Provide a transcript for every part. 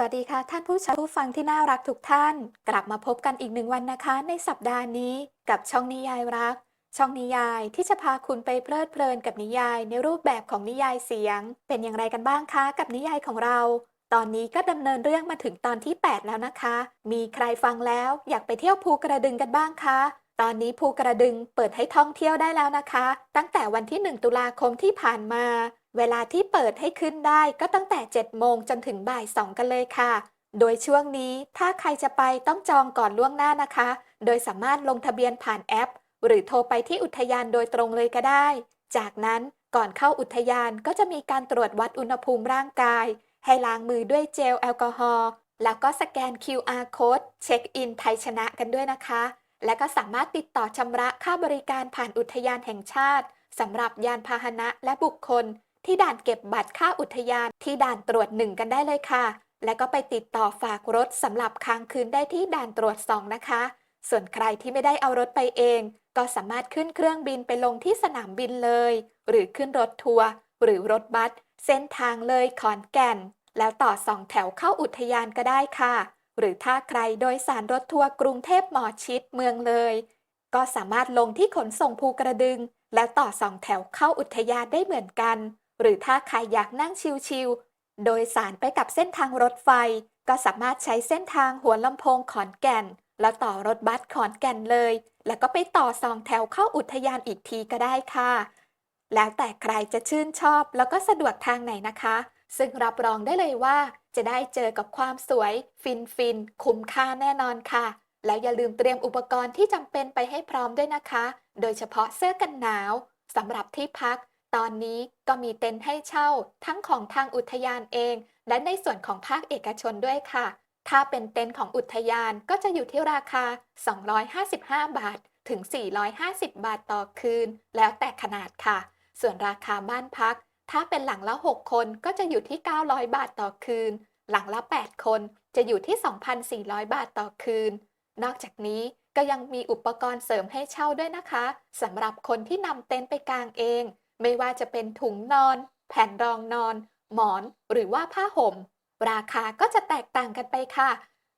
สวัสดีค่ะ ท่านผู้ชมผู้ฟังที่น่ารักทุกท่าน กลับมาพบกันอีกหนึ่งวันนะคะ ในสัปดาห์นี้กับช่องนิยายรัก ช่องนิยายที่จะพาคุณไปเพลิดเพลินกับนิยายในรูปแบบของนิยายเสียง เป็นอย่างไรกันบ้างคะกับนิยายของเรา ตอนนี้ก็ดำเนินเรื่องมาถึงตอนที่ 8 แล้วนะคะ มีใครฟังแล้วอยากไปเที่ยวภูกระดึงกันบ้างคะตอนนี้ภูกระดึงเปิดให้ท่องเที่ยวได้แล้วนะคะ ตั้งแต่วันที่ 1 ตุลาคมที่ผ่านมา เวลาที่เปิดให้ขึ้นได้ก็ตั้งแต่ 7 โมงจนถึงบ่าย 2 กันเลยค่ะ โดยช่วงนี้ถ้าใครจะไปต้องจองก่อนล่วงหน้านะคะ โดยสามารถลงทะเบียนผ่านแอป หรือโทรไปที่อุทยานโดยตรงเลยก็ได้ จากนั้นก่อนเข้าอุทยานก็จะมีการตรวจวัดอุณหภูมิร่างกาย ให้ล้างมือด้วยเจลแอลกอฮอล์แล้วก็สแกน QR code เช็คอินไทยชนะกันด้วยนะคะ และก็สามารถติดต่อชำระค่าบริการผ่านอุทยานแห่งชาติสำหรับยานพาหนะและบุคคล ที่ด่านเก็บบัตรค่าอุทยานที่ด่านตรวจหนึ่งกันได้เลยค่ะ และก็ไปติดต่อฝากรถสำหรับค้างคืนได้ที่ด่านตรวจสองนะคะ ส่วนใครที่ไม่ได้เอารถไปเอง ก็สามารถขึ้นเครื่องบินไปลงที่สนามบินเลย หรือขึ้นรถทัวร์หรือรถบัสเส้นทางเลยขอนแก่น แล้วต่อสองแถวเข้าอุทยานก็ได้ค่ะ หรือถ้าใครโดยสารรถทัวร์กรุงเทพหมอชิดเมืองเลย ก็สามารถลงที่ขนส่งภูกระดึง แล้วต่อสองแถวเข้าอุทยานได้เหมือนกัน หรือถ้าใครอยากนั่งชิลๆ โดยสารไปกับเส้นทางรถไฟ ก็สามารถใช้เส้นทางหัวลำโพงขอนแก่น แล้วต่อรถบัสขอนแก่นเลย แล้วก็ไปต่อสองแถวเข้าอุทยานอีกทีก็ได้ค่ะ แล้วแต่ใครจะชื่นชอบแล้วก็สะดวกทางไหนนะคะ ซึ่งรับรองได้เลยว่า จะได้เจอกับความสวย ฟินฟินคุ้มค่าแน่นอนค่ะ แล้วอย่าลืมเตรียมอุปกรณ์ที่จำเป็นไปให้พร้อมด้วยนะคะ โดยเฉพาะเสื้อกันหนาวสำหรับที่พัก ตอนนี้ก็มีเต็นท์ให้เช่าทั้งของทางอุทยานเอง และในส่วนของภาคเอกชนด้วยค่ะ ถ้าเป็นเต็นท์ของอุทยานก็จะอยู่ที่ราคา 255 บาท ถึง 450 บาทต่อคืน แล้วแต่ขนาดค่ะ ส่วนราคาบ้านพัก ถ้าเป็นหลังละ 6 คนก็จะอยู่ที่ 900 บาทต่อคืน หลังละ 8 คนจะอยู่ที่ 2,400 บาทต่อคืน นอกจากนี้ก็ยังมีอุปกรณ์เสริมให้เช่าด้วยนะคะสำหรับคนที่นำเต็นท์ไปกางเอง ไม่ว่าจะเป็นถุงนอน แผ่นรองนอน หมอน หรือว่าผ้าห่ม ราคาก็จะแตกต่างกันไปค่ะ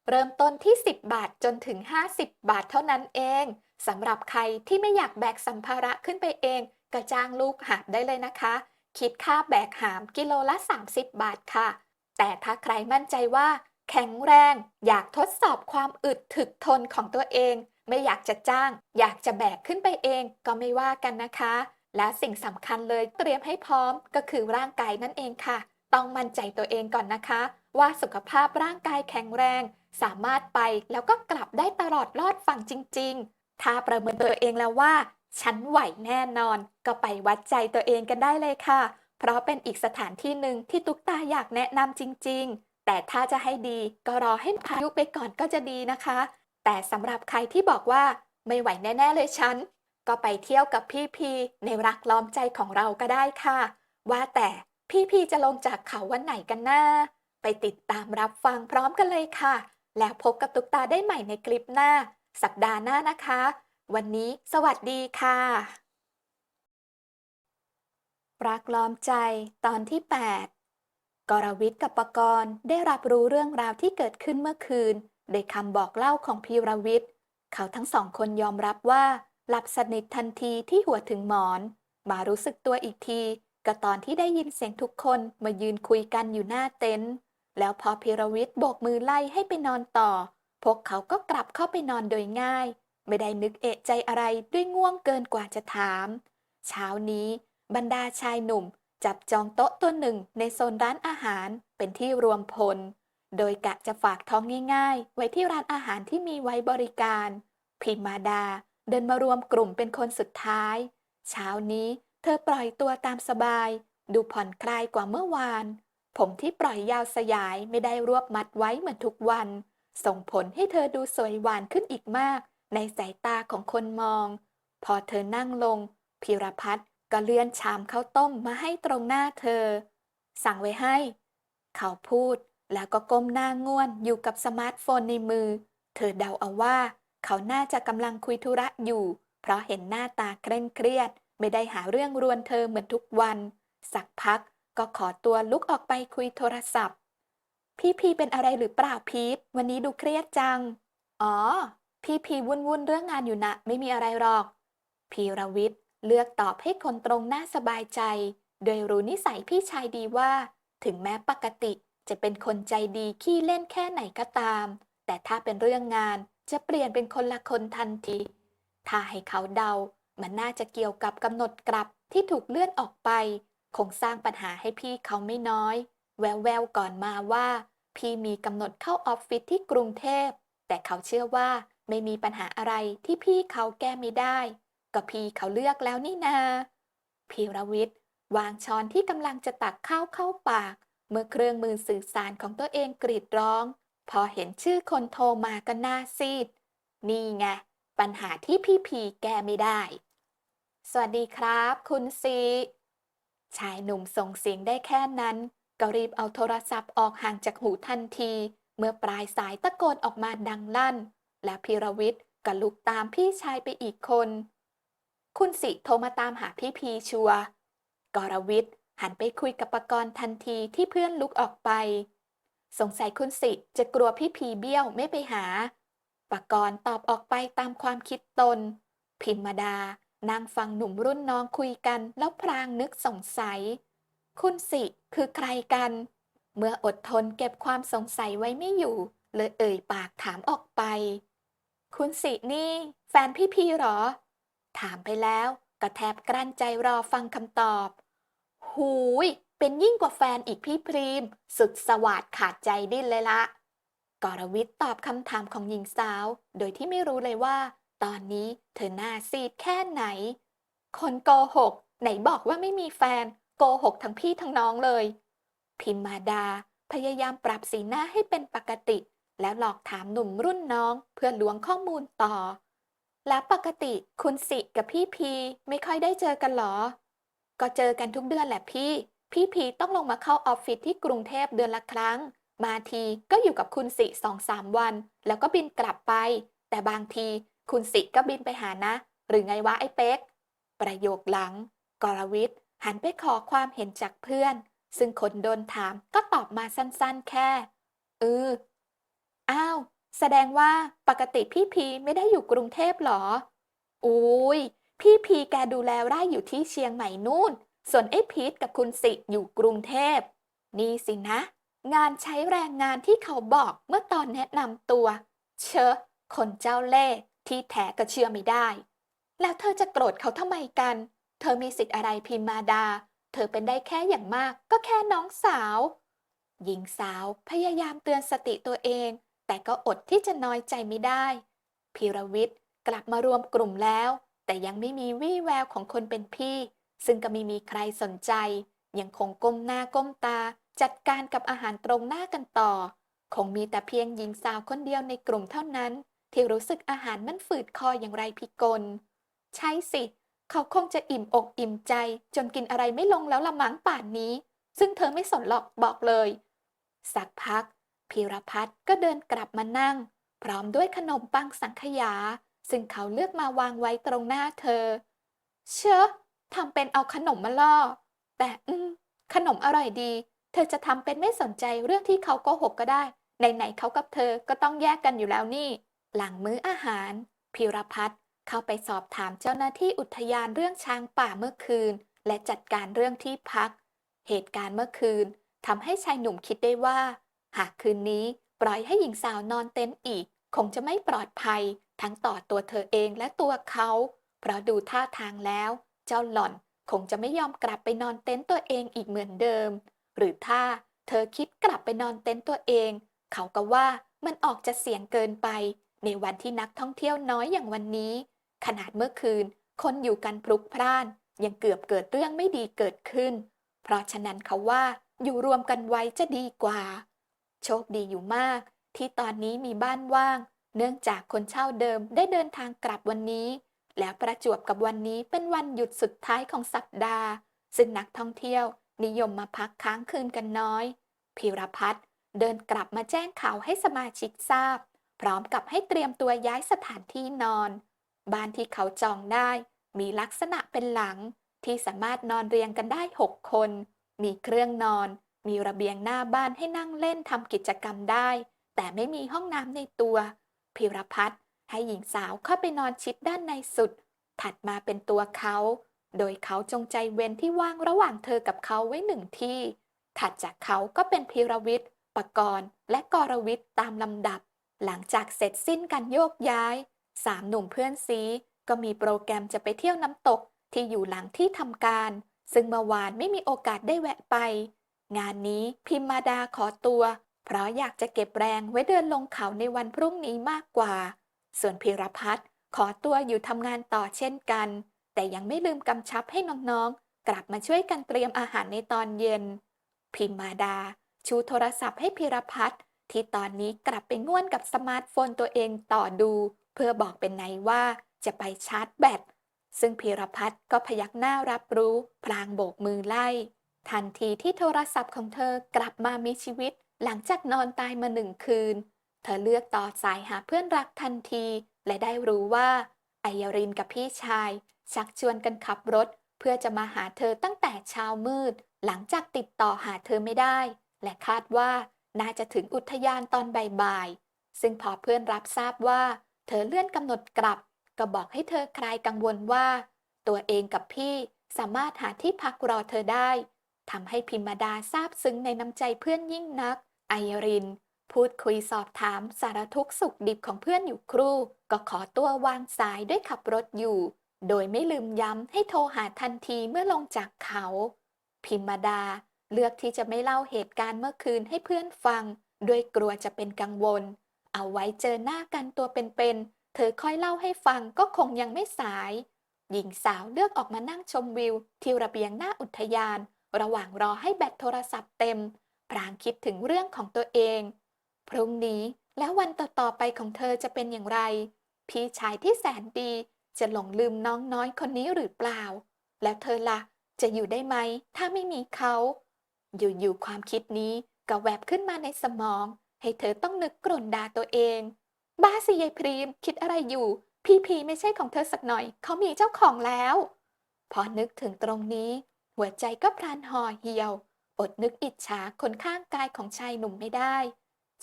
เริ่มต้นที่ 10 บาทจนถึง 50 บาทเท่านั้นเองสำหรับใครที่ไม่อยากแบกสัมภาระขึ้นไปเองก็จ้างลูกหาบได้เลยนะคะ คิดค่าแบกหามกิโลละ 30 บาทค่ะ แต่ถ้าใครมั่นใจว่า แข็งแรง อยากทดสอบความอึดถึกทนของตัวเอง ไม่อยากจะจ้าง อยากจะแบกขึ้นไปเองก็ไม่ว่ากันนะคะ และสิ่งสำคัญเลยเตรียมให้พร้อมก็คือร่างกายนั่นเองค่ะ ต้องมั่นใจตัวเองก่อนนะคะ ว่าสุขภาพร่างกายแข็งแรง สามารถไปแล้วก็กลับได้ตลอดรอดฝั่งจริง ๆ ถ้าประเมินตัวเองแล้วว่า ฉันไหวแน่นอน ก็ไปวัดใจตัวเองกันได้เลยค่ะ เพราะเป็นอีกสถานที่หนึ่งที่ตุ๊กตาอยากแนะนำจริง ๆ แต่ถ้าจะให้ดีก็รอให้พายุไปก่อนก็จะดีนะคะ แต่สำหรับใครที่บอกว่าไม่ไหวแน่ ๆ เลยฉัน ก็ไปเที่ยวกับพี่พีในรักล้อมใจของเราก็ได้ค่ะ ว่าแต่พี่พีจะลงจากเขาวันไหนกันนะไปติดตามรับฟังพร้อมกันเลยค่ะ แล้วพบกับตุ๊กตาได้ใหม่ในคลิปหน้า สัปดาห์หน้านะคะ วันนี้สวัสดีค่ะ รักล้อมใจตอนที่ 8 กรวิทย์กับปกรณ์ได้รับรู้เรื่องราวที่เกิดขึ้นเมื่อคืน โดยคำบอกเล่าของพีรวิทย์ เขาทั้งสองคนยอมรับว่า หลับสนิททันทีที่หัวถึงหมอน มารู้สึกตัวอีกที ก็ตอนที่ได้ยินเสียงทุกคนมายืนคุยกันอยู่หน้าเต็นท์แล้วพอพีรวิทย์โบกมือไล่ให้ไปนอนต่อ พวกเขาก็กลับเข้าไปนอนโดยง่าย ไม่ได้นึกเอะใจอะไรด้วยง่วงเกินกว่าจะถาม เช้านี้ บรรดาชายหนุ่ม จับจองโต๊ะตัวหนึ่งในโซนร้านอาหารเป็นที่รวมพล โดยกะจะฝากท้องง่ายๆ ไว้ที่ร้านอาหารที่มีไว้บริการ พิมมาดา เดินมารวมกลุ่มเป็นคนสุดท้าย เช้านี้เธอปล่อยตัวตามสบาย ดูผ่อนคลายกว่าเมื่อวาน ผมที่ปล่อยยาวสยายไม่ได้รวบมัดไว้เหมือนทุกวัน ส่งผลให้เธอดูสวยหวานขึ้นอีกมาก ในสายตาของคนมอง พอเธอนั่งลง พิรพัฒน์ก็เลื่อนชามข้าวต้มมาให้ตรงหน้าเธอ สั่งไว้ให้ เขาพูดแล้วก็ก้มหน้าง่วนอยู่กับสมาร์ทโฟนในมือ เธอเดาเอาว่า เขาน่าจะกำลังคุยธุระอยู่ เพราะเห็นหน้าตาเคร่งเครียด ไม่ได้หาเรื่องรวนเธอเหมือนทุกวัน สักพักก็ขอตัวลุกออกไปคุยโทรศัพท์ พี่พีเป็นอะไรหรือเปล่าพีทวันนี้ดูเครียดจัง อ๋อ พี่พีวุ่นวุ่นเรื่องงานอยู่นะ ไม่มีอะไรหรอก พีรวิทย์เลือกตอบให้คนตรงหน้าสบายใจ โดยรู้นิสัยพี่ชายดีว่า ถึงแม้ปกติจะเป็นคนใจดีขี้เล่นแค่ไหนก็ตาม แต่ถ้าเป็นเรื่องงาน จะเปลี่ยนเป็นคนละคนทันที ถ้าให้เขาเดา มันน่าจะเกี่ยวกับกำหนดกลับที่ถูกเลื่อนออกไป คงสร้างปัญหาให้พี่เขาไม่น้อย แววๆก่อนมาว่า พี่มีกำหนดเข้าออฟฟิศที่กรุงเทพ แต่เขาเชื่อว่าไม่มีปัญหาอะไรที่พี่เขาแก้ไม่ได้ ก็พี่เขาเลือกแล้วนี่นาพีรวิทย์วางช้อนที่กำลังจะตักข้าวเข้าปาก เมื่อเครื่องมือสื่อสารของตัวเองกรีดร้อง พอเห็นชื่อคนโทรมาก็หน้าซีด นี่ไง ปัญหาที่พี่พีแก้ไม่ได้ สวัสดีครับ คุณซี ชายหนุ่มส่งเสียงได้แค่นั้น ก็รีบเอาโทรศัพท์ออกห่างจากหูทันที เมื่อปลายสายตะโกนออกมาดังลั่น และพีรวิทย์ก็ลุกตามพี่ชายไปอีกคน คุณสิโทรมาตามหาพี่พีชัวกรวิทย์หันไปคุยกับปกรณ์ทันทีที่เพื่อนลุกออกไป สงสัยคุณสิจะกลัวพี่พีเบี้ยวไม่ไปหาปกรณ์ตอบออกไปตามความคิดตน พิมมาดานั่งฟังหนุ่มรุ่นน้องคุยกันแล้วพรางนึกสงสัย คุณสิคือใครกัน เมื่ออดทนเก็บความสงสัยไว้ไม่อยู่ เลยเอ่ยปากถามออกไป คุณสินี่ แฟนพี่พีหรอ ถามไปแล้วก็แทบกลั้นใจรอฟังคำตอบ หูย เป็นยิ่งกว่าแฟนอีกพี่พรีม สุดสวัสดขาดใจดิ้นเลยละกรวิทย์ตอบคำถามของหญิงสาว โดยที่ไม่รู้เลยว่า ตอนนี้เธอหน้าซีดแค่ไหน คนโกหก ไหนบอกว่าไม่มีแฟน โกหกทั้งพี่ทั้งน้องเลย พิมมาดาพยายามปรับสีหน้าให้เป็นปกติ แล้วหลอกถามหนุ่มรุ่นน้องเพื่อล้วงข้อมูลต่อ แล้วปกติคุณสิกับพี่พีไม่ค่อยได้เจอกันหรอ ก็เจอกันทุกเดือนแหละพี่ พี่พีต้องลงมาเข้าออฟฟิศที่กรุงเทพเดือนละครั้ง มาทีก็อยู่กับคุณสิสองสามวัน แล้วก็บินกลับไป แต่บางทีคุณสิก็บินไปหานะ หรือไงวะไอ้เป๊ก ประโยคหลัง กรวิทย์หันไปขอความเห็นจากเพื่อน ซึ่งคนโดนถามก็ตอบมาสั้นๆแค่เอออ้าว แสดงว่าปกติพี่พีไม่ได้อยู่กรุงเทพหรอ อุ้ยพี่พีแกดูแลไร่อยู่ที่เชียงใหม่นู่น ส่วนไอ้พีทกับคุณสิอยู่กรุงเทพ นี่สินะ งานใช้แรงงานที่เขาบอกเมื่อตอนแนะนำตัว เชอะคนเจ้าเล่ห์ที่แท้ก็เชื่อไม่ได้ แล้วเธอจะโกรธเขาทำไมกัน เธอมีสิทธิ์อะไรพิมมาดา เธอเป็นได้แค่อย่างมากก็แค่น้องสาว หญิงสาวพยายามเตือนสติตัวเอง แต่ก็อดที่จะน้อยใจไม่ได้ พีรวิทย์กลับมารวมกลุ่มแล้ว แต่ยังไม่มีวี่แววของคนเป็นพี่ ซึ่งก็ไม่มีใครสนใจ ยังคงก้มหน้าก้มตา จัดการกับอาหารตรงหน้ากันต่อ คงมีแต่เพียงหญิงสาวคนเดียวในกลุ่มเท่านั้น ที่รู้สึกอาหารมันฝืดคออย่างไรพิกล ใช่สิ เขาคงจะอิ่มอกอิ่มใจ จนกินอะไรไม่ลงแล้วละมั้งป่านนี้ ซึ่งเธอไม่สนหรอกบอกเลย สักพักพีรพัฒน์ก็เดินกลับมานั่ง พร้อมด้วยขนมปังสังขยา ซึ่งเขาเลือกมาวางไว้ตรงหน้าเธอ เชอะ ทำเป็นเอาขนมมาล่อ แต่อืมขนมอร่อยดี เธอจะทำเป็นไม่สนใจเรื่องที่เขาโกหกก็ได้ ไหนๆเขากับเธอก็ต้องแยกกันอยู่แล้วนี่ หลังมื้ออาหารพีรพัฒน์เข้าไปสอบถามเจ้าหน้าที่อุทยานเรื่องช้างป่าเมื่อคืน และจัดการเรื่องที่พัก เหตุการณ์เมื่อคืนทำให้ชายหนุ่มคิดได้ว่า หากคืนนี้ปล่อยให้หญิงสาวนอนเต็นท์อีก คงจะไม่ปลอดภัย ทั้งต่อตัวเธอเองและตัวเขา เพราะดูท่าทางแล้ว เจ้าหล่อนคงจะไม่ยอมกลับไปนอนเต็นท์ตัวเองอีกเหมือนเดิม หรือถ้าเธอคิดกลับไปนอนเต็นท์ตัวเอง เขาก็ว่ามันออกจะเสี่ยงเกินไป ในวันที่นักท่องเที่ยวน้อยอย่างวันนี้ ขนาดเมื่อคืน คนอยู่กันพลุกพล่าน ยังเกือบเกิดเรื่องไม่ดีเกิดขึ้น เพราะฉะนั้นเขาว่าอยู่รวมกันไว้จะดีกว่า โชคดีอยู่มาก ที่ตอนนี้มีบ้านว่าง เนื่องจากคนเช่าเดิมได้เดินทางกลับวันนี้ แล้วประจวบกับวันนี้เป็นวันหยุดสุดท้ายของสัปดาห์ ซึ่งนักท่องเที่ยวนิยมมาพักค้างคืนกันน้อยพีรพัฒน์เดินกลับมาแจ้งข่าวให้สมาชิกทราบ พร้อมกับให้เตรียมตัวย้ายสถานที่นอน บ้านที่เขาจองได้ มีลักษณะเป็นหลัง ที่สามารถนอนเรียงกันได้หกคน มีเครื่องนอน มีระเบียงหน้าบ้านให้นั่งเล่นทำกิจกรรมได้ แต่ไม่มีห้องน้ำในตัว พิรพัฒน์ ให้หญิงสาวเข้าไปนอนชิดด้านในสุด ถัดมาเป็นตัวเขา โดยเขาจงใจเว้นที่ว่างระหว่างเธอกับเขาไว้หนึ่งที่ ถัดจากเขาก็เป็นพีรวิทย์ปกรณ์ และกรวิทย์ตามลำดับ หลังจากเสร็จสิ้นการโยกย้าย สามหนุ่มเพื่อนซีก็มีโปรแกรมจะไปเที่ยวน้ำตกที่อยู่หลังที่ทำการ ซึ่งเมื่อวานไม่มีโอกาสได้แวะไป งานนี้พิมมาดาขอตัว เพราะอยากจะเก็บแรงไว้เดินลงเขาในวันพรุ่งนี้มากกว่า ส่วนพีรพัฒน์ขอตัวอยู่ทำงานต่อเช่นกัน แต่ยังไม่ลืมกำชับให้น้องๆ กลับมาช่วยกันเตรียมอาหารในตอนเย็น พิมมาดา ชูโทรศัพท์ให้พีรพัฒน์ที่ตอนนี้กลับไปง่วนกับสมาร์ทโฟนตัวเองต่อดู เพื่อบอกเป็นไหนว่าจะไปชาร์จแบตซึ่งพีรพัฒน์ก็พยักหน้ารับรู้ พลางโบกมือไล่ ทันทีที่โทรศัพท์ของเธอกลับมามีชีวิต หลังจากนอนตายมาหนึ่งคืน เธอเลือกต่อสายหาเพื่อนรักทันที และได้รู้ว่าไอยรินกับพี่ชาย ชักชวนกันขับรถ เพื่อจะมาหาเธอตั้งแต่เช้ามืด หลังจากติดต่อหาเธอไม่ได้ และคาดว่าน่าจะถึงอุทยานตอนบ่ายๆซึ่งพอเพื่อนรับทราบว่า เธอเลื่อนกำหนดกลับ ก็บอกให้เธอคลายกังวลว่า ตัวเองกับพี่สามารถหาที่พักรอเธอได้ทำให้พิมมาดาซาบซึ้งในน้ำใจเพื่อนยิ่งนักไอริน พูดคุยสอบถามสารทุกข์สุขดิบของเพื่อนอยู่ครู่ ก็ขอตัววางสายด้วยขับรถอยู่ โดยไม่ลืมย้ำให้โทรหาทันทีเมื่อลงจากเขา พิมมาดา เลือกที่จะไม่เล่าเหตุการณ์เมื่อคืนให้เพื่อนฟัง ด้วยกลัวจะเป็นกังวล เอาไว้เจอหน้ากันตัวเป็นๆเธอค่อยเล่าให้ฟังก็คงยังไม่สาย หญิงสาวเลือกออกมานั่งชมวิว ที่ระเบียงหน้าอุทยาน ระหว่างรอให้แบตโทรศัพท์เต็ม พรางคิดถึงเรื่องของตัวเอง พรุ่งนี้แล้ววันต่อๆไปของเธอจะเป็นอย่างไร พี่ชายที่แสนดีจะหลงลืมน้องน้อยคนนี้หรือเปล่า แล้วเธอละ่ะจะอยู่ได้ไหม ถ้าไม่มีเขา อยู่ๆความคิดนี้ก็แวบขึ้นมาในสมอง ให้เธอต้องนึกกร่นด่าตัวเอง บ้าสิยายพรีมคิดอะไรอยู่ พี่พีไม่ใช่ของเธอสักหน่อย เขามีเจ้าของแล้ว พอนึกถึงตรงนี้ หัวใจก็พลันห่อเหี่ยว อดนึกอิจฉาคนข้างกายของชายหนุ่มไม่ได้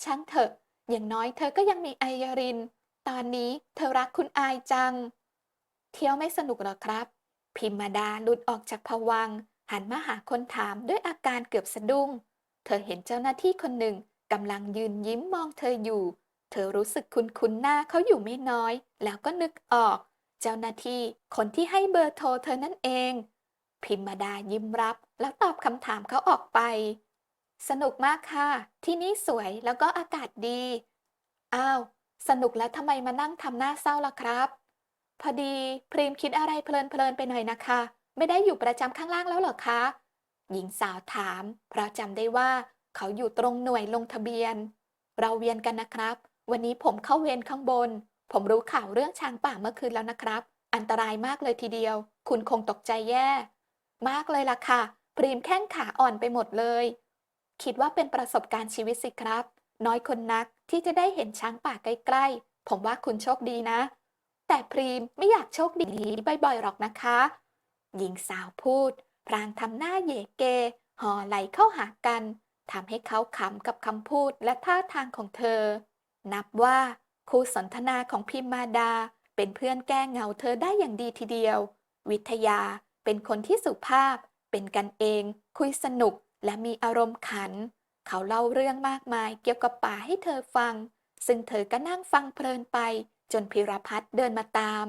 ช่างเถอะ อย่างน้อยเธอก็ยังมีไอยาริน ตอนนี้เธอรักคุณอายจัง เที่ยวไม่สนุกหรอครับ พิมมาดาหลุดออกจากภวัง หันมาหาคนถามด้วยอาการเกือบสะดุ้ง เธอเห็นเจ้าหน้าที่คนหนึ่งกำลังยืนยิ้มมองเธออยู่ เธอรู้สึกคุ้นคุ้นๆหน้าเขาอยู่ไม่น้อย แล้วก็นึกออก เจ้าหน้าที่คนที่ให้เบอร์โทรเธอนั่นเอง พิมมาดายิ้มรับแล้วตอบคำถามเขาออกไป สนุกมากค่ะ ที่นี่สวยแล้วก็อากาศดี อ้าว สนุกแล้วทำไมมานั่งทำหน้าเศร้าล่ะครับ พอดีพรีมคิดอะไรเพลินๆไปหน่อยนะคะ ไม่ได้อยู่ประจำข้างล่างแล้วเหรอคะ หญิงสาวถาม เพราะจำได้ว่า เขาอยู่ตรงหน่วยลงทะเบียน เราเวียนกันนะครับ วันนี้ผมเข้าเวรข้างบน ผมรู้ข่าวเรื่องช้างป่าเมื่อคืนแล้วนะครับ อันตรายมากเลยทีเดียว คุณคงตกใจแย่ มากเลยล่ะค่ะ พรีมแข้งขาอ่อนไปหมดเลย คิดว่าเป็นประสบการณ์ชีวิตสิครับ น้อยคนนักที่จะได้เห็นช้างป่าใกล้ๆ ผมว่าคุณโชคดีนะ แต่พรีมไม่อยากโชคดีบ่อยๆหรอกนะคะ หญิงสาวพูด พรางทำหน้าเยเก ห่อไหลเข้าหากันทำให้เขาขำกับคำพูดและท่าทางของเธอ นับว่าคู่สนทนาของพิมมาดา เป็นเพื่อนแก้เหงาเธอได้อย่างดีทีเดียว วิทยาเป็นคนที่สุภาพ เป็นกันเอง คุยสนุก และมีอารมณ์ขัน เขาเล่าเรื่องมากมายเกี่ยวกับป่าให้เธอฟัง ซึ่งเธอก็นั่งฟังเพลินไปจนพิรพัฒน์เดินมาตาม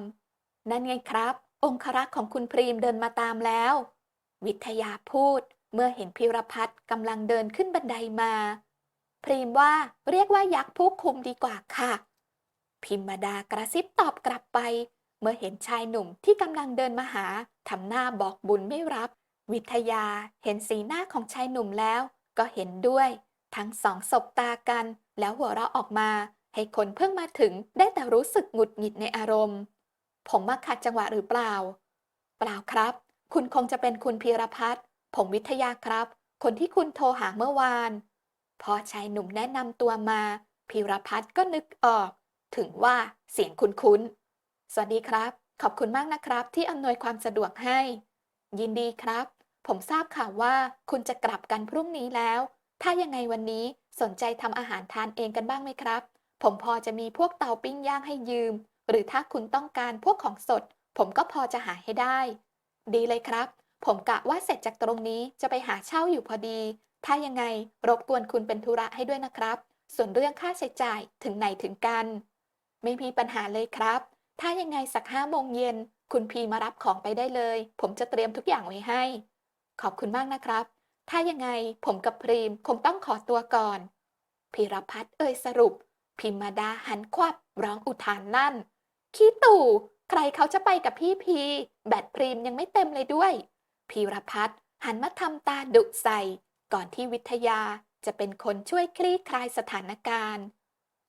นั่นไงครับ องครักษ์ของคุณพรีมเดินมาตามแล้ว วิทยาพูดเมื่อเห็นพิรพัฒน์กำลังเดินขึ้นบันไดมา พรีมว่าเรียกว่ายักษ์ผู้คุมดีกว่าค่ะ พิมมาดากระซิบตอบกลับไป เมื่อเห็นชายหนุ่มที่กำลังเดินมาหาทำหน้าบอกบุญไม่รับ วิทยาเห็นสีหน้าของชายหนุ่มแล้ว ก็เห็นด้วย ทั้งสองสบตากัน แล้วหัวเราะออกมา ให้คนเพิ่งมาถึงได้แต่รู้สึกหงุดหงิดในอารมณ์ ผมมาขัดจังหวะหรือเปล่า เปล่าครับ คุณคงจะเป็นคุณพีรพัฒน์ผมวิทยาครับ คนที่คุณโทรหาเมื่อวาน พอชายหนุ่มแนะนำตัวมาพีรพัฒน์ก็นึกออก ถึงว่าเสียงคุ้นๆสวัสดีครับ ขอบคุณมากนะครับที่อำนวยความสะดวกให้ ยินดีครับ ผมทราบข่าวว่าคุณจะกลับกันพรุ่งนี้แล้ว ถ้ายังไงวันนี้สนใจทำอาหารทานเองกันบ้างไหมครับ ผมพอจะมีพวกเตาปิ้งย่างให้ยืม หรือถ้าคุณต้องการพวกของสด ผมก็พอจะหาให้ได้ ดีเลยครับ ผมกะว่าเสร็จจากตรงนี้จะไปหาเช่าอยู่พอดี ถ้ายังไงรบกวนคุณเป็นธุระให้ด้วยนะครับ ส่วนเรื่องค่าใช้จ่ายถึงไหนถึงกัน ไม่มีปัญหาเลยครับ ถ้ายังไงสักห้าโมงเย็นคุณพีมารับของไปได้เลย ผมจะเตรียมทุกอย่างไว้ให้ ขอบคุณมากนะครับ ถ้ายังไงผมกับพรีมคงต้องขอตัวก่อนพีรพัฒน์เอ่ยสรุป พิมมาดาหันควับร้องอุทานลั่น ขี้ตู่ ใครเขาจะไปกับพี่พี แบตพรีมยังไม่เต็มเลยด้วยพีรพัฒน์หันมาทำตาดุใส่ ก่อนที่วิทยาจะเป็นคนช่วยคลี่คลายสถานการณ์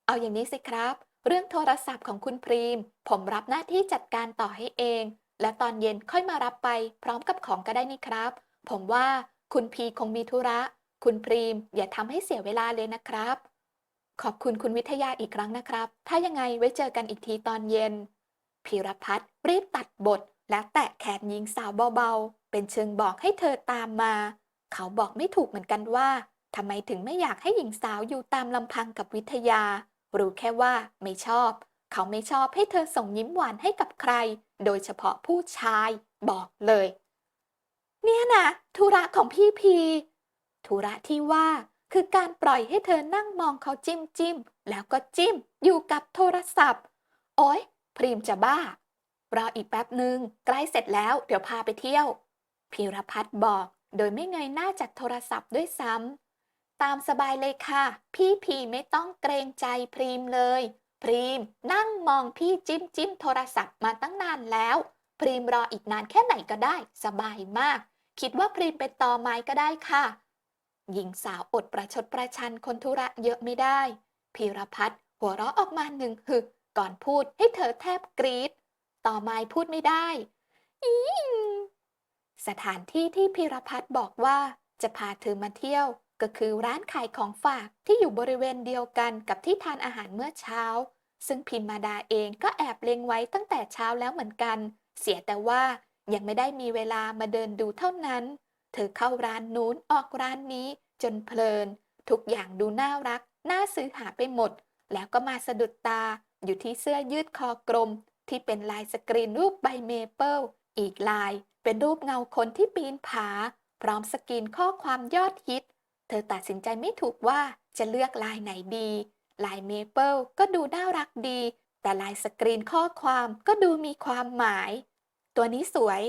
เอาอย่างนี้สิครับ เรื่องโทรศัพท์ของคุณพรีม ผมรับหน้าที่จัดการต่อให้เอง และตอนเย็นค่อยมารับไปพร้อมกับของก็ได้นี่ครับ ผมว่าคุณพีคงมีธุระ คุณพรีมอย่าทำให้เสียเวลาเลยนะครับ ขอบคุณคุณวิทยาอีกครั้งนะครับ ถ้ายังไงไว้เจอกันอีกทีตอนเย็น พีรพัฒน์รีบตัดบท และแตะแขนหญิงสาวเบาๆ เป็นเชิงบอกให้เธอตามมา เขาบอกไม่ถูกเหมือนกันว่าทำไมถึงไม่อยากให้หญิงสาวอยู่ตามลำพังกับวิทยา รู้แค่ว่าไม่ชอบ เขาไม่ชอบให้เธอส่งยิ้มหวานให้กับใคร โดยเฉพาะผู้ชาย บอกเลย เนี่ยนะธุระของพี่พีธุระที่ว่าคือการปล่อยให้เธอนั่งมองเขาจิ้มจิ้มแล้วก็จิ้มอยู่กับโทรศัพท์ โอ๊ยพรีมจะบ้า รออีกแป๊บหนึ่งใกล้เสร็จแล้วเดี๋ยวพาไปเที่ยว พีรพัฒน์บอก โดยไม่เงยหน้าจากโทรศัพท์ด้วยซ้ำตามสบายเลยค่ะ พี่พีไม่ต้องเกรงใจพรีมเลย พรีมนั่งมองพี่จิ้มจิ้มโทรศัพท์มาตั้งนานแล้ว พรีมรออีกนานแค่ไหนก็ได้ สบายมาก คิดว่าพรีมเป็นตอไม้ก็ได้ค่ะ หญิงสาวอดประชดประชันคนธุระเยอะไม่ได้ พีรพัฒน์หัวเราะออกมาหนึ่งหึกก่อนพูดให้เธอแทบกรีดต่อไม้พูดไม่ได้อีสถานที่ที่พีรพัฒน์บอกว่าจะพาเธอมาเที่ยว ก็คือร้านขายของฝากที่อยู่บริเวณเดียวกันกับที่ทานอาหารเมื่อเช้า ซึ่งพิมมาดาเองก็แอบเล็งไว้ตั้งแต่เช้าแล้วเหมือนกัน เสียแต่ว่า ยังไม่ได้มีเวลามาเดินดูเท่านั้น เธอเข้าร้านนู้นออกร้านนี้จนเพลิน ทุกอย่างดูน่ารัก น่าซื้อหาไปหมด แล้วก็มาสะดุดตาอยู่ที่เสื้อยืดคอกลม ที่เป็นลายสกรีนรูปใบเมเปิลอีกลายเป็นรูปเงาคนที่ปีนผา พร้อมสกรีนข้อความยอดฮิต เธอตัดสินใจไม่ถูกว่าจะเลือกลายไหนดี ลายเมเปิลก็ดูน่ารักดี แต่ลายสกรีนข้อความก็ดูมีความหมาย ตัวนี้สวย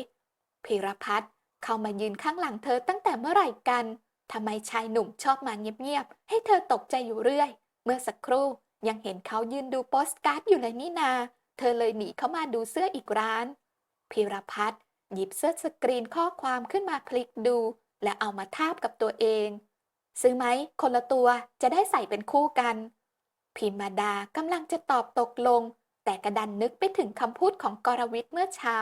พีรพัฒน์เข้ามายืนข้างหลังเธอตั้งแต่เมื่อไหร่กันทำไมชายหนุ่มชอบมาเงียบๆ ให้เธอตกใจอยู่เรื่อย เมื่อสักครู่ยังเห็นเขายืนดูโปสการ์ดอยู่เลยนี่นา เธอเลยหนีเข้ามาดูเสื้ออีกร้าน พีรพัฒน์หยิบเสื้อสกรีนข้อความขึ้นมาพลิกดู และเอามาทาบกับตัวเอง ซื้อไหมคนละตัวจะได้ใส่เป็นคู่กัน พิมมาดากำลังจะตอบตกลง แต่กระดันนึกไปถึงคำพูดของกรวิทย์เมื่อเช้า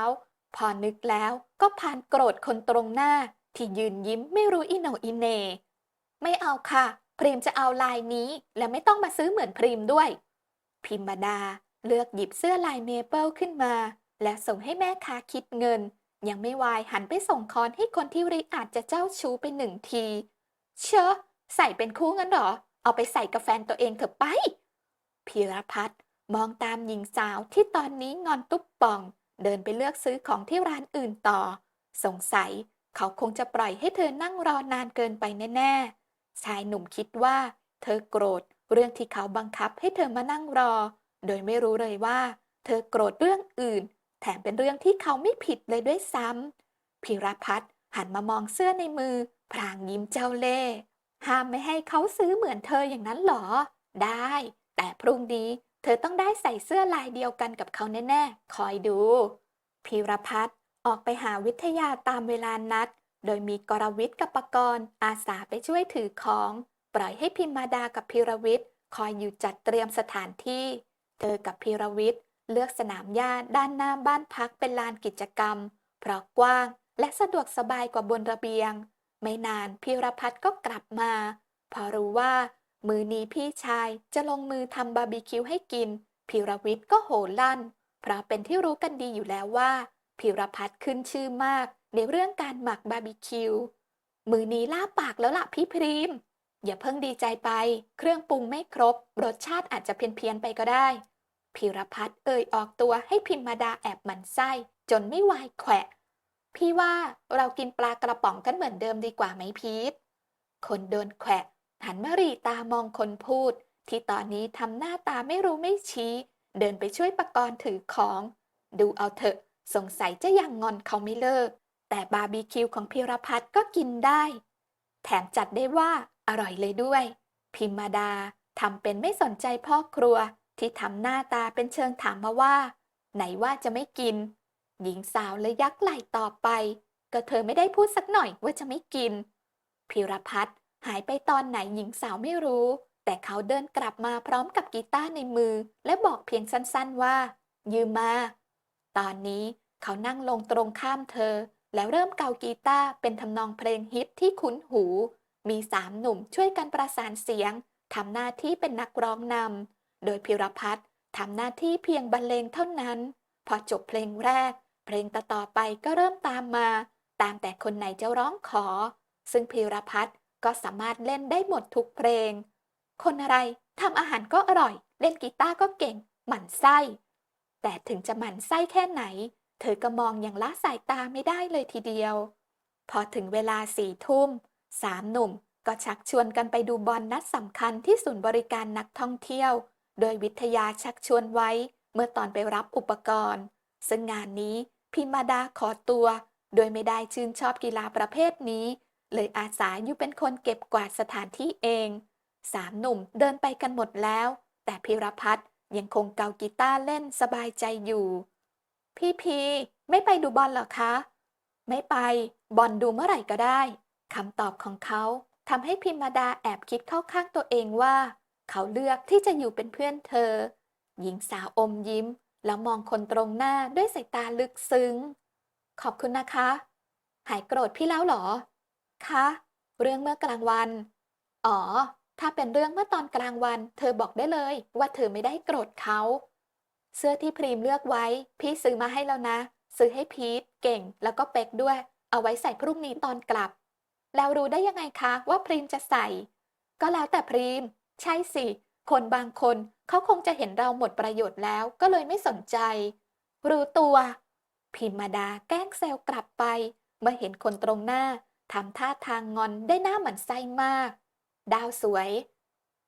พอนึกแล้วก็ผ่านโกรธคนตรงหน้าที่ยืนยิ้มไม่รู้อิโหนอิเน ไม่เอาค่ะ พรีมจะเอาลายนี้และไม่ต้องมาซื้อเหมือนพรีมด้วย พิมบดาเลือกหยิบเสื้อลายเมเปิลขึ้นมา และส่งให้แม่ค้าคิดเงิน ยังไม่วายหันไปส่งคอนให้คนที่ริอาจจะเจ้าชู้ไปหนึ่งที เชอะใส่เป็นคู่งั้นหรอ เอาไปใส่กับแฟนตัวเองเถอะไป พีรพัฒน์มองตามหญิงสาวที่ตอนนี้งอนตุ๊บป่อง เดินไปเลือกซื้อของที่ร้านอื่นต่อ สงสัยเขาคงจะปล่อยให้เธอนั่งรอนานเกินไปแน่ ๆ ชายหนุ่มคิดว่า เธอโกรธเรื่องที่เขาบังคับให้เธอมานั่งรอ โดยไม่รู้เลยว่า เธอโกรธเรื่องอื่น แถมเป็นเรื่องที่เขาไม่ผิดเลยด้วยซ้ำพิรพัฒน์หันมามองเสื้อในมือ พรางยิ้มเจ้าเล่ห์ห้ามไม่ให้เขาซื้อเหมือนเธออย่างนั้นหรอ ได้ แต่พรุ่งนี้ เธอต้องได้ใส่เสื้อลายเดียวกันกับเขาแน่ๆ คอยดู พีรพัฒน์ออกไปหาวิทยาตามเวลานัด โดยมีกรวิทย์กับปกรณ์อาสาไปช่วยถือของ ปล่อยให้พิมมาดากับพีรวิทย์คอยอยู่จัดเตรียมสถานที่ เธอกับพีรวิทย์เลือกสนามหญ้าด้านหน้าบ้านพักเป็นลานกิจกรรม เพราะกว้างและสะดวกสบายกว่าบนระเบียง ไม่นานพีรพัฒน์ก็กลับมา พอรู้ว่า มือนี้พี่ชายจะลงมือทำบาร์บีคิวให้กินพีรวิทย์ก็โห่ลั่น เพราะเป็นที่รู้กันดีอยู่แล้วว่าพีรพัฒน์ขึ้นชื่อมากในเรื่องการหมักบาร์บีคิว มือนี้ล่าปากแล้วล่ะพี่พรีม อย่าเพิ่งดีใจไป เครื่องปรุงไม่ครบ รสชาติอาจจะเพี้ยนๆไปก็ได้ พิรพัฒน์เอ่ยออกตัวให้พิมมาดาแอบหมันไส้จนไม่วายแขวะ พี่ว่าเรากินปลากระป๋องกันเหมือนเดิมดีกว่าไหมพีทคนโดนแขวะ หันมารีตามองคนพูด ที่ตอนนี้ทำหน้าตาไม่รู้ไม่ชี้ เดินไปช่วยประกรณ์ถือของ ดูเอาเถอะ สงสัยจะยังงอนเขาไม่เลิก แต่บาร์บีคิวของพิรพัฒน์ก็กินได้ แถมจัดได้ว่าอร่อยเลยด้วย พิมมาดาทำเป็นไม่สนใจพ่อครัวที่ทำหน้าตาเป็นเชิงถามมาว่า ไหนว่าจะไม่กิน หญิงสาวเลยยักไหล่ต่อไป ก็เธอไม่ได้พูดสักหน่อยว่าจะไม่กิน พิรพัฒน์ หายไปตอนไหนหญิงสาวไม่รู้ แต่เขาเดินกลับมาพร้อมกับกีตาร์ในมือ และบอกเพียงสั้นๆว่า ยืมมา ตอนนี้เขานั่งลงตรงข้ามเธอ แล้วเริ่มเกากีตาร์เป็นทำนองเพลงฮิตที่คุ้นหู มีสามหนุ่มช่วยกันประสานเสียงทำหน้าที่เป็นนักร้องนำโดยพิรพัฒน์ทำหน้าที่เพียงบรรเลงเท่านั้น พอจบเพลงแรก เพลงต่อๆไปก็เริ่มตามมา ตามแต่คนไหนจะร้องขอ ซึ่งพิรพัฒน์ ก็สามารถเล่นได้หมดทุกเพลง คนอะไรทำอาหารก็อร่อย เล่นกีตาร์ก็เก่ง หมั่นไส้ แต่ถึงจะหมั่นไส้แค่ไหน เธอก็มองอย่างละสายตาไม่ได้เลยทีเดียว พอถึงเวลาสี่ทุ่มสามหนุ่มก็ชักชวนกันไปดูบอลนัดสำคัญที่ศูนย์บริการนักท่องเที่ยว โดยวิทยาชักชวนไว้ เมื่อตอนไปรับอุปกรณ์ ซึ่งงานนี้พิมมาดาขอตัว โดยไม่ได้ชื่นชอบกีฬาประเภทนี้ เลยอาสาอยู่เป็นคนเก็บกวาดสถานที่เอง สามหนุ่มเดินไปกันหมดแล้ว แต่พิรพัฒน์ยังคงเกากีตาร์เล่นสบายใจอยู่ พี่พีไม่ไปดูบอลหรอคะ ไม่ไป บอลดูเมื่อไหร่ก็ได้คำตอบของเขาทำให้พิมมาดาแอบคิดเข้าข้างตัวเองว่า เขาเลือกที่จะอยู่เป็นเพื่อนเธอ หญิงสาวอมยิ้ม แล้วมองคนตรงหน้าด้วยสายตาลึกซึ้ง ขอบคุณนะคะ หายโกรธพี่แล้วหรอ คะ เรื่องเมื่อกลางวัน อ๋อ ถ้าเป็นเรื่องเมื่อตอนกลางวัน เธอบอกได้เลยว่าเธอไม่ได้โกรธเขา เสื้อที่พรีมเลือกไว้ พี่ซื้อมาให้แล้วนะ ซื้อให้พีทเก่ง แล้วก็เป็กด้วย เอาไว้ใส่พรุ่งนี้ตอนกลับ แล้วรู้ได้ยังไงคะว่าพรีมจะใส่ ก็แล้วแต่พรีม ใช่สิ คนบางคนเขาคงจะเห็นเราหมดประโยชน์แล้วก็เลยไม่สนใจ รู้ตัว พิมมาดาแกล้งแซวกลับไป เมื่อเห็นคนตรงหน้า ทำท่าทางงอนได้หน้าหมันไส้มาก ดาวสวย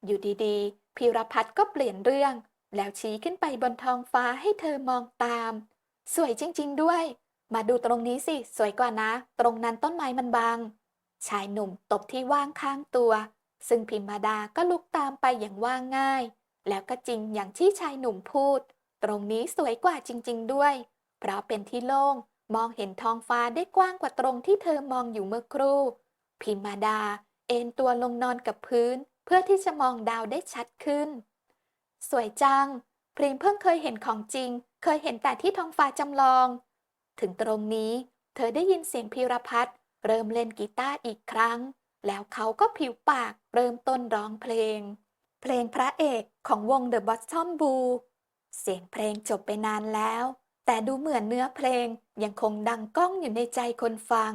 อยู่ดีๆพีรพัฒน์ก็เปลี่ยนเรื่อง แล้วชี้ขึ้นไปบนท้องฟ้าให้เธอมองตาม สวยจริง ๆ ด้วย มาดูตรงนี้สิ สวยกว่านะ ตรงนั้นต้นไม้มันบางชายหนุ่มตบที่ว่างข้างตัว ซึ่งพิมมาดาก็ลุกตามไปอย่างว่าง่าย แล้วก็จริงอย่างที่ชายหนุ่มพูด ตรงนี้สวยกว่าจริง ๆ ด้วย เพราะเป็นที่โล่ง มองเห็นท้องฟ้าได้กว้างกว่าตรงที่เธอมองอยู่เมื่อครู่ พิมมาดา เอนตัวลงนอนกับพื้น เพื่อที่จะมองดาวได้ชัดขึ้น สวยจัง พรีมเพิ่งเคยเห็นของจริง เคยเห็นแต่ที่ท้องฟ้าจำลอง ถึงตรงนี้ เธอได้ยินเสียงพีรพัฒน์เริ่มเล่นกีตาร์อีกครั้ง แล้วเขาก็ผิวปากเริ่มต้นร้องเพลง เพลงพระเอกของวง The Bottom Blue เสียงเพลงจบไปนานแล้ว แต่ดูเหมือนเนื้อเพลง ยังคงดังก้องอยู่ในใจคนฟัง